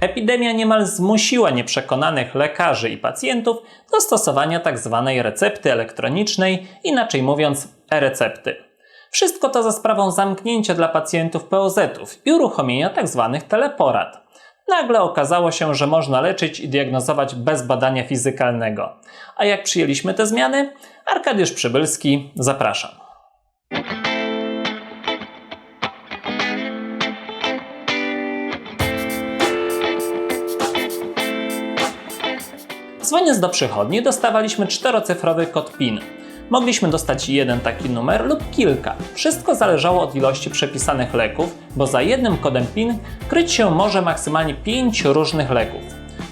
Epidemia niemal zmusiła nieprzekonanych lekarzy i pacjentów do stosowania tzw. recepty elektronicznej, inaczej mówiąc e-recepty. Wszystko to za sprawą zamknięcia dla pacjentów POZ-ów i uruchomienia tzw. teleporad. Nagle okazało się, że można leczyć i diagnozować bez badania fizykalnego. A jak przyjęliśmy te zmiany? Arkadiusz Przybylski, zapraszam. Dzwoniąc do przychodni, dostawaliśmy czterocyfrowy kod PIN. Mogliśmy dostać jeden taki numer lub kilka. Wszystko zależało od ilości przepisanych leków, bo za jednym kodem PIN kryć się może maksymalnie 5 różnych leków.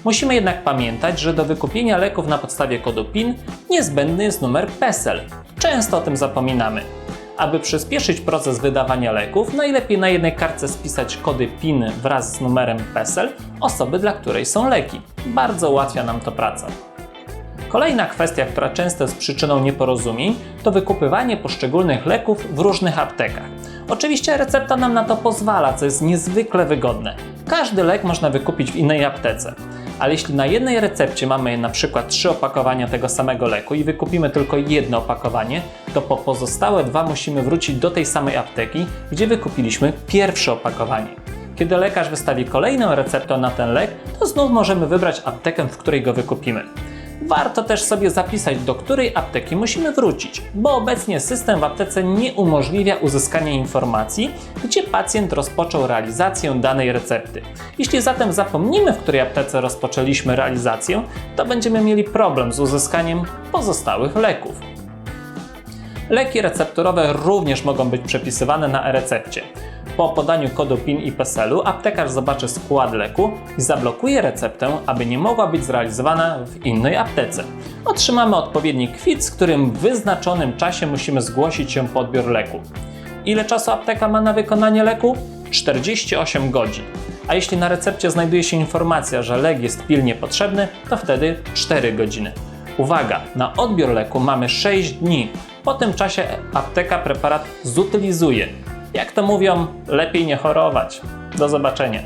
Musimy jednak pamiętać, że do wykupienia leków na podstawie kodu PIN niezbędny jest numer PESEL. Często o tym zapominamy. Aby przyspieszyć proces wydawania leków, najlepiej na jednej kartce spisać kody PIN wraz z numerem PESEL osoby, dla której są leki. Bardzo ułatwia nam to pracę. Kolejna kwestia, która często jest przyczyną nieporozumień, to wykupywanie poszczególnych leków w różnych aptekach. Oczywiście recepta nam na to pozwala, co jest niezwykle wygodne. Każdy lek można wykupić w innej aptece. Ale jeśli na jednej recepcie mamy na przykład trzy opakowania tego samego leku i wykupimy tylko jedno opakowanie, to po pozostałe dwa musimy wrócić do tej samej apteki, gdzie wykupiliśmy pierwsze opakowanie. Kiedy lekarz wystawi kolejną receptę na ten lek, to znów możemy wybrać aptekę, w której go wykupimy. Warto też sobie zapisać, do której apteki musimy wrócić, bo obecnie system w aptece nie umożliwia uzyskania informacji, gdzie pacjent rozpoczął realizację danej recepty. Jeśli zatem zapomnimy, w której aptece rozpoczęliśmy realizację, to będziemy mieli problem z uzyskaniem pozostałych leków. Leki recepturowe również mogą być przepisywane na e-recepcie. Po podaniu kodu PIN i PESEL-u aptekarz zobaczy skład leku i zablokuje receptę, aby nie mogła być zrealizowana w innej aptece. Otrzymamy odpowiedni kwit, z którym w wyznaczonym czasie musimy zgłosić się po odbiór leku. Ile czasu apteka ma na wykonanie leku? 48 godzin. A jeśli na recepcie znajduje się informacja, że lek jest pilnie potrzebny, to wtedy 4 godziny. Uwaga, na odbiór leku mamy 6 dni. Po tym czasie apteka preparat zutylizuje. Jak to mówią, lepiej nie chorować. Do zobaczenia.